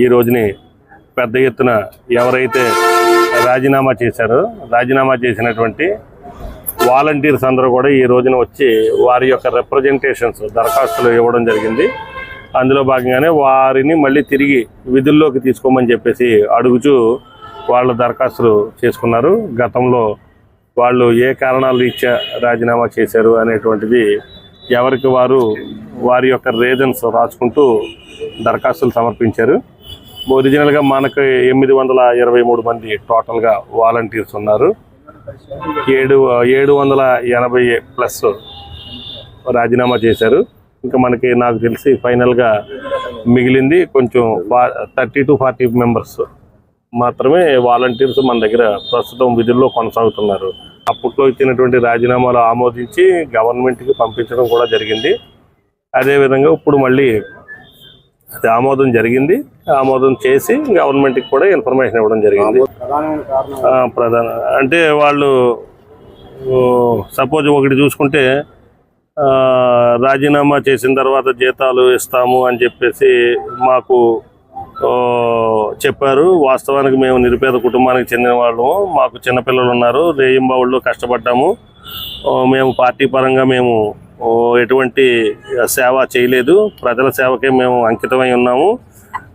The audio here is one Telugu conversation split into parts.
ఈ రోజుని పెద్ద ఎత్తున ఎవరైతే రాజీనామా చేశారో రాజీనామా చేసినటువంటి వాలంటీర్స్ అందరూ కూడా ఈ రోజున వచ్చి వారి యొక్క రిప్రజెంటేషన్స్ దరఖాస్తులు ఇవ్వడం జరిగింది. అందులో భాగంగానే వారిని మళ్ళీ తిరిగి విధుల్లోకి తీసుకోమని చెప్పేసి అడుగుచూ వాళ్ళ దరఖాస్తులు చేసుకున్నారు. గతంలో వాళ్ళు ఏ కారణాల రీత్యా రాజీనామా చేశారు అనేటువంటిది ఎవరికి వారు వారి యొక్క రీజన్స్ రాసుకుంటూ దరఖాస్తులు సమర్పించారు. ఒరిజినల్గా మనకు ఎనిమిది వందల ఇరవై మూడు మంది టోటల్గా వాలంటీర్స్ ఉన్నారు. ఏడు ఏడు వందల ఎనభై ప్లస్ రాజీనామా చేశారు. ఇంకా మనకి నాకు తెలిసి ఫైనల్గా మిగిలింది కొంచెం థర్టీ టు ఫార్టీ మెంబర్స్ మాత్రమే వాలంటీర్స్ మన దగ్గర ప్రస్తుతం విధుల్లో కొనసాగుతున్నారు. అప్పట్లో ఇచ్చినటువంటి రాజీనామాలు ఆమోదించి గవర్నమెంట్కి పంపించడం కూడా జరిగింది. అదేవిధంగా ఇప్పుడు మళ్ళీ అది ఆమోదం జరిగింది. ఆమోదం చేసి గవర్నమెంట్కి కూడా ఇన్ఫర్మేషన్ ఇవ్వడం జరిగింది. ప్రధాన అంటే వాళ్ళు సపోజ్ ఒకటి చూసుకుంటే రాజీనామా చేసిన తర్వాత జీతాలు ఇస్తాము అని చెప్పేసి మాకు చెప్పారు. వాస్తవానికి మేము నిరుపేద కుటుంబానికి చెందిన వాళ్ళము. మాకు చిన్నపిల్లలు ఉన్నారు. రేయింబావుల్లో కష్టపడ్డాము. మేము పార్టీ పరంగా మేము ఎటువంటి సేవ చేయలేదు. ప్రజల సేవకే మేము అంకితమై ఉన్నాము.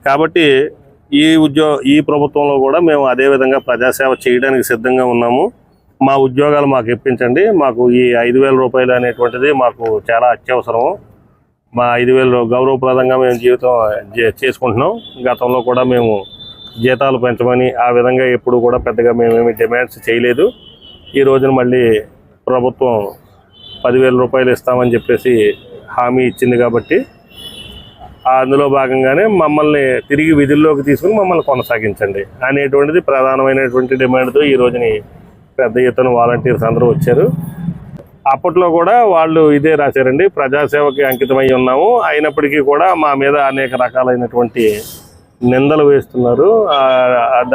కాబట్టి ఈ ఉద్యో ఈ ప్రభుత్వంలో కూడా మేము అదే విధంగా ప్రజాసేవ చేయడానికి సిద్ధంగా ఉన్నాము. మా ఉద్యోగాలు మాకు ఇప్పించండి. మాకు ఈ ఐదు వేల రూపాయలు అనేటువంటిది మాకు చాలా అత్యవసరము మా ఐదు వేలు గౌరవప్రదంగా మేము జీవితం చే- చేసుకుంటున్నాం. గతంలో కూడా మేము జీతాలు పెంచమని ఆ విధంగా ఎప్పుడు కూడా పెద్దగా మేమేమి డిమాండ్స్ చేయలేదు. ఈ రోజున మళ్ళీ ప్రభుత్వం పదివేల రూపాయలు ఇస్తామని చెప్పేసి హామీ ఇచ్చింది కాబట్టి అందులో భాగంగానే మమ్మల్ని తిరిగి విధుల్లోకి తీసుకుని మమ్మల్ని కొనసాగించండి అనేటువంటిది ప్రధానమైనటువంటి డిమాండ్తో ఈ రోజుని పెద్ద ఎత్తున వాలంటీర్స్ అందరూ వచ్చారు. అప్పట్లో కూడా వాళ్ళు ఇదే రాశారండి ప్రజాసేవకి అంకితమై ఉన్నాము. అయినప్పటికీ కూడా మా మీద అనేక రకాలైనటువంటి నిందలు వేస్తున్నారు.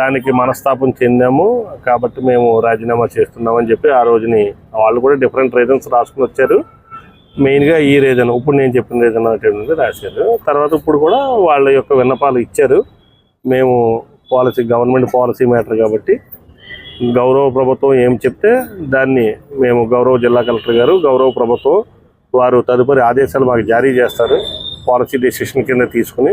దానికి మనస్తాపం చెందాము. కాబట్టి మేము రాజీనామా చేస్తున్నామని చెప్పి ఆ రోజుని వాళ్ళు కూడా డిఫరెంట్ రీజన్స్ రాసుకుని వచ్చారు. మెయిన్గా ఈ రీజన్ ఇప్పుడు నేను చెప్పిన రీజన్ అనేటువంటిది రాశారు. తర్వాత ఇప్పుడు కూడా వాళ్ళ యొక్క విన్నపాలు ఇచ్చారు. మేము పాలసీ గవర్నమెంట్ పాలసీ మ్యాటర్ కాబట్టి గౌరవ ప్రభుత్వం ఏం చెప్తే దాన్ని మేము గౌరవ జిల్లా కలెక్టర్ గారు గౌరవ ప్రభుత్వం వారు తదుపరి ఆదేశాలు మాకు జారీ చేస్తారు. పాలసీ డెసిషన్ కింద తీసుకుని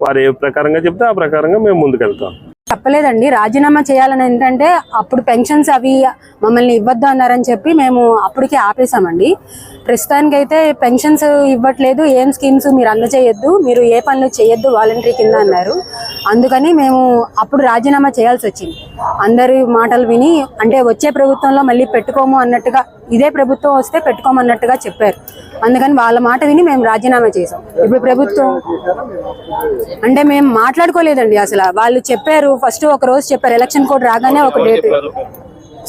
వారు ఏ ప్రకారంగా చెప్తే ఆ ప్రకారంగా మేము ముందుకెళ్తాం. చెప్పలేదండి. రాజీనామా చేయాలని ఏంటంటే అప్పుడు పెన్షన్స్ అవి మమ్మల్ని ఇవ్వద్దు అన్నారని చెప్పి మేము అప్పటికే ఆపేసామండి ప్రస్తుతానికైతే పెన్షన్స్ ఇవ్వట్లేదు. ఏం స్కీమ్స్ మీరు అందజేయొద్దు. మీరు ఏ పనులు చేయొద్దు వాలంటరీ కింద అన్నారు. అందుకని మేము అప్పుడు రాజీనామా చేయాల్సి వచ్చింది. అందరి మాటలు విని అంటే వచ్చే ప్రభుత్వంలో మళ్ళీ పెట్టుకోము అన్నట్టుగా ఇదే ప్రభుత్వం వస్తే పెట్టుకోమన్నట్టుగా చెప్పారు. అందుకని వాళ్ళ మాట విని మేము రాజీనామా చేసాం ఇప్పుడు ప్రభుత్వం అంటే మేము మాట్లాడుకోలేదండి అసలు. వాళ్ళు చెప్పారు ఫస్ట్ ఒక రోజు చెప్పారు ఎలక్షన్ కోడ్ రాగానే ఒక డేట్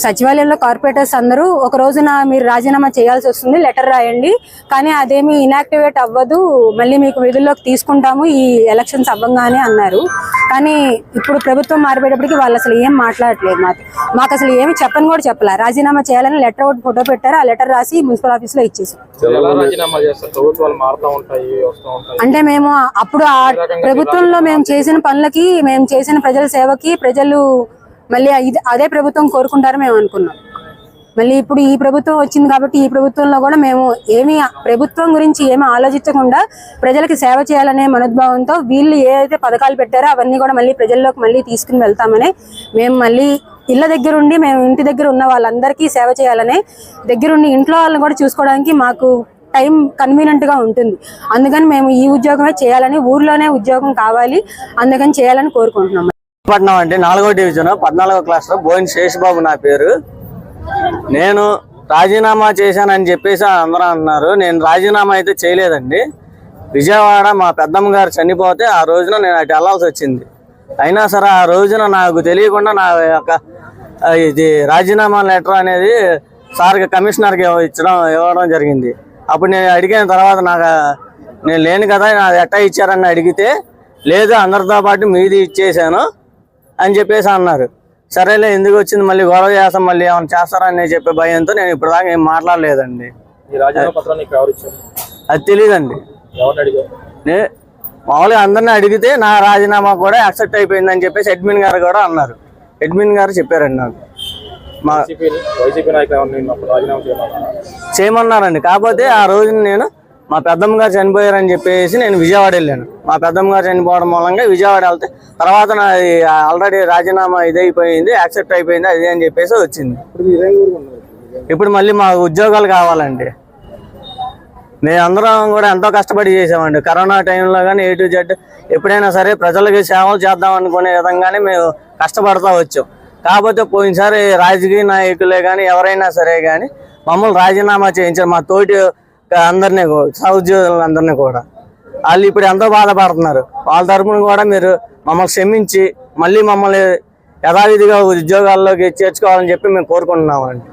సచివాలయంలో కార్పొరేటర్స్ అందరూ ఒక రోజున మీరు రాజీనామా చేయాల్సి వస్తుంది లెటర్ రాయండి. కానీ అదేమి ఇనాక్టివేట్ అవ్వదు మళ్ళీ మీకు విధుల్లోకి తీసుకుంటాము ఈ ఎలక్షన్స్ అవ్వంగానే అన్నారు. కానీ ఇప్పుడు ప్రభుత్వం మారిపోయేటప్పటికి వాళ్ళు అసలు ఏం మాట్లాడట్లేదు మాకు. మాకు అసలు ఏమి చెప్పని కూడా చెప్పలే. రాజీనామా చేయాలని లెటర్ ఒకటి ఫోటో పెట్టారు ఆ లెటర్ రాసి మున్సిపల్ ఇచ్చేసాం ఉంటాయి వస్తూ ఉంటాయి. అంటే మేము అప్పుడు ఆ ప్రభుత్వంలో మేము చేసిన పనులకి మేము చేసిన ప్రజల సేవకి ప్రజలు మళ్ళీ ఇది- అదే ప్రభుత్వం కోరుకుంటారని మేము అనుకున్నాం. మళ్ళీ ఇప్పుడు ఈ ప్రభుత్వం వచ్చింది కాబట్టి ఈ ప్రభుత్వంలో కూడా మేము ఏమి ప్రభుత్వం గురించి ఏమి ఆలోచించకుండా ప్రజలకు సేవ చేయాలనే మనోద్భావంతో వీళ్ళు ఏదైతే పథకాలు పెట్టారో అవన్నీ కూడా మళ్ళీ ప్రజల్లోకి మళ్ళీ తీసుకుని వెళ్తామని మేము మళ్ళీ ఇళ్ళ దగ్గరుండి మేము ఇంటి దగ్గర ఉన్న వాళ్ళందరికీ సేవ చేయాలనే దగ్గరుండి ఇంట్లో వాళ్ళని కూడా చూసుకోవడానికి మాకు టైం కన్వీనియంట్గా ఉంటుంది. అందుకని మేము ఈ ఉద్యోగమే చేయాలని ఊర్లోనే ఉద్యోగం కావాలి. అందుకని చేయాలని కోరుకుంటున్నాం. పట్నం అంటే నాలుగో డివిజన్. పద్నాలుగో క్లాస్లో శేషబాబు నా పేరు. నేను రాజీనామా చేశానని చెప్పేసి అందరూ అన్నారు నేను రాజీనామా అయితే చేయలేదండి. విజయవాడ మా పెద్దమ్మ గారు చనిపోతే ఆ రోజున నేను అటు వెళ్ళాల్సి వచ్చింది. అయినా సరే ఆ రోజున నాకు తెలియకుండా నా యొక్క ఇది రాజీనామా లెటర్ అనేది సార్కి కమిషనర్కి ఇచ్చడం ఇవ్వడం జరిగింది. అప్పుడు నేను అడిగిన తర్వాత నాకు నేను లేను కదా నాది ఎట్టా ఇచ్చారని అడిగితే లేదు అందరితో పాటు మీది ఇచ్చేసాను అని చెప్పేసి అన్నారు. సరేలే ఎందుకు వచ్చింది? మళ్ళీ గొడవ చేస్తాం మళ్ళీ ఏమైనా చేస్తారని చెప్పే భయంతో నేను ఇప్పుడు దాకా ఏం మాట్లాడలేదండి. అది తెలియదండి మామూలుగా అందరిని అడిగితే నా రాజీనామా కూడా యాక్సెప్ట్ అయిపోయిందని చెప్పేసి అడ్మిన్ గారు కూడా అన్నారు. అడ్మిన్ గారు చెప్పారండి నాకు. మా చేయమన్నారండి. కాకపోతే ఆ రోజు నేను మా పెద్దమ్మ గారు చనిపోయారని చెప్పేసి నేను విజయవాడ వెళ్ళాను. మా పెద్దమ్మ గారు చనిపోవడం మూలంగా విజయవాడ వెళ్తే తర్వాత నా ఆల్రెడీ రాజీనామా ఇదైపోయింది యాక్సెప్ట్ అయిపోయింది అది అని చెప్పేసి వచ్చింది. ఇప్పుడు మళ్ళీ మాకు ఉద్యోగాలు కావాలండి. మేము అందరం కూడా ఎంతో కష్టపడి చేసామండి. కరోనా టైంలో కానీ ఏ టు జెడ్ ఎప్పుడైనా సరే ప్రజలకి సేవలు చేద్దాం అనుకునే విధంగానే మేము కష్టపడతా వచ్చాం. కాకపోతే పోయినసారి రాజకీయ నాయకులే కానీ ఎవరైనా సరే కానీ మమ్మల్ని రాజీనామా చేయించారు. మా తోటి అందరినీ సహోద్యోగులు అందరినీ కూడా. వాళ్ళు ఇప్పుడు ఎంతో బాధపడుతున్నారు. వాళ్ళ తరపున కూడా మీరు మమ్మల్ని క్షమించి మళ్ళీ మమ్మల్ని యథావిధిగా ఉద్యోగాల్లోకి చేర్చుకోవాలని చెప్పి మేము కోరుకుంటున్నామండి.